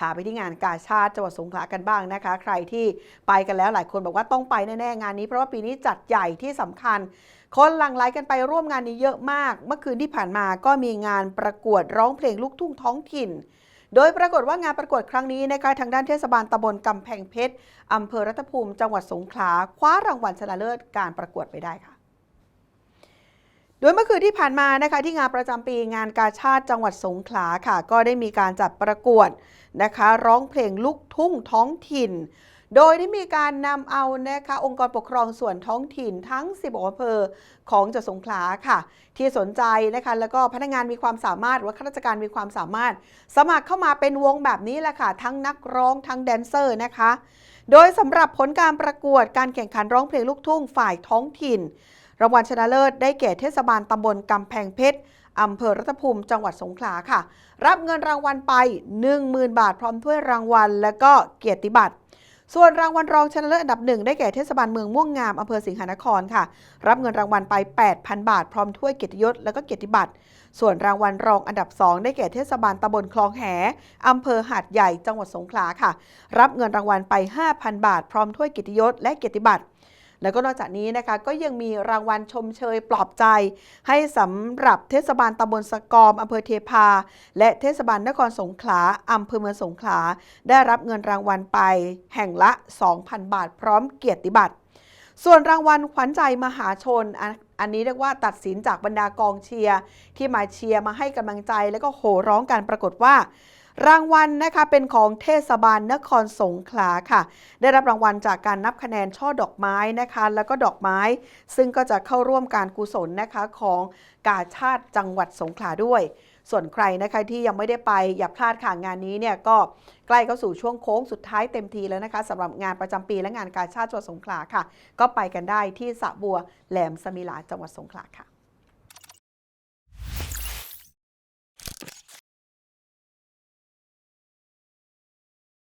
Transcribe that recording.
พาไปที่งานกาชาติจังหวัดสงขลากันบ้างนะคะ ใครที่ไปกันแล้วหลายคนบอกว่าต้องไปแน่ๆงานนี้ เพราะว่าปีนี้จัดใหญ่ที่สำคัญ คนหลั่งไหลกันไปร่วมงานนี้เยอะมาก เมื่อคืนที่ผ่านมาก็มีงานประกวดร้องเพลงลูกทุ่งท้องถิ่นโดยปรากฏว่างานประกวดครั้งนี้นะคะทางด้านเทศบาลตำบลกำแพงเพชรอำเภอรัตภูมิ จังหวัดสงขลาคว้ารางวัลชนะเลิศการประกวดไปได้ค่ะ โดยเมื่อคืนที่ผ่านมานะคะที่งานประจำปีงานกาชาติจังหวัดสงขลาค่ะ ก็ได้มีการจัดประกวดนะคะ ร้องเพลงลูกทุ่งท้องถิ่น โดยได้มีการนำเอานะคะองค์กรปกครองส่วนท้องถิ่นทั้ง 10อำเภอของจังหวัดสงขลาค่ะ ที่สนใจนะคะแล้วก็พนักงานมีความสามารถหรือว่าข้าราชการมีความสามารถ สมัครเข้ามาเป็นวงแบบนี้แหละค่ะ ทั้งนักร้องทั้งแดนเซอร์นะคะ โดยสำหรับผลการประกวดการแข่งขันร้องเพลงลูกทุ่งฝ่ายท้องถิ่น รางวัลชนะเลิศได้แก่เทศบาลตำบลกำแพงเพชรอำเภอรัตภูมิจังหวัดสงขลาค่ะ รับเงินรางวัลไป 10,000 บาท พร้อมถ้วยรางวัล และก็เกียรติบัตร ส่วนรางวัลรองชนะเลิศอันดับหนึ่งได้แก่เทศบาลเมืองม่วงงามอำเภอสิงหนครค่ะ รับเงินรางวัลไป 8,000 บาท พร้อมถ้วยเกียรติยศและก็เกียรติบัตร ส่วนรางวัลรองอันดับ2ได้แก่เทศบาลตำบลคลองแหอำเภอหาดใหญ่จังหวัดสงขลาค่ะ รับเงินรางวัลไป 5,000 บาท พร้อมถ้วยเกียรติยศและเกียรติบัตร แล้วก็นอกจากนี้นะคะก็ยังมีรางวัลชมเชยปลอบใจ ให้สำหรับเทศบาลตำบลสกอมอำเภอเทพา และเทศบาลนครสงขลาอำเภอเมืองสงขลา ได้รับเงินรางวัลไปแห่งละ 2,000 บาท พร้อมเกียรติบัตรส่วนรางวัลขวัญใจมหาชน อันนนี้เรียกว่าตัดสินจากบรรดากองเชียร์ที่มาเชียร์มาให้กำลังใจ แล้วก็โห่ร้องกันปรากฏว่า รางวัลนะคะเป็นของเทศบาลนครสงขลาค่ะ ได้รับรางวัลจากการนับคะแนนช่อดอกไม้นะคะ แล้วก็ดอกไม้ ซึ่งก็จะเข้าร่วมการกุศลนะคะของกาชาติจังหวัดสงขลาด้วย ส่วนใครนะคะที่ยังไม่ได้ไปอย่าพลาดค่ะงานนี้เนี่ยก็ใกล้เข้าสู่ช่วงโค้งสุดท้ายเต็มทีแล้วนะคะสำหรับงานประจำปีและงานกาชาติจังหวัดสงขลาค่ะ ก็ไปกันได้ที่สะบัวแหลมสมิลาจังหวัดสงขลาค่ะ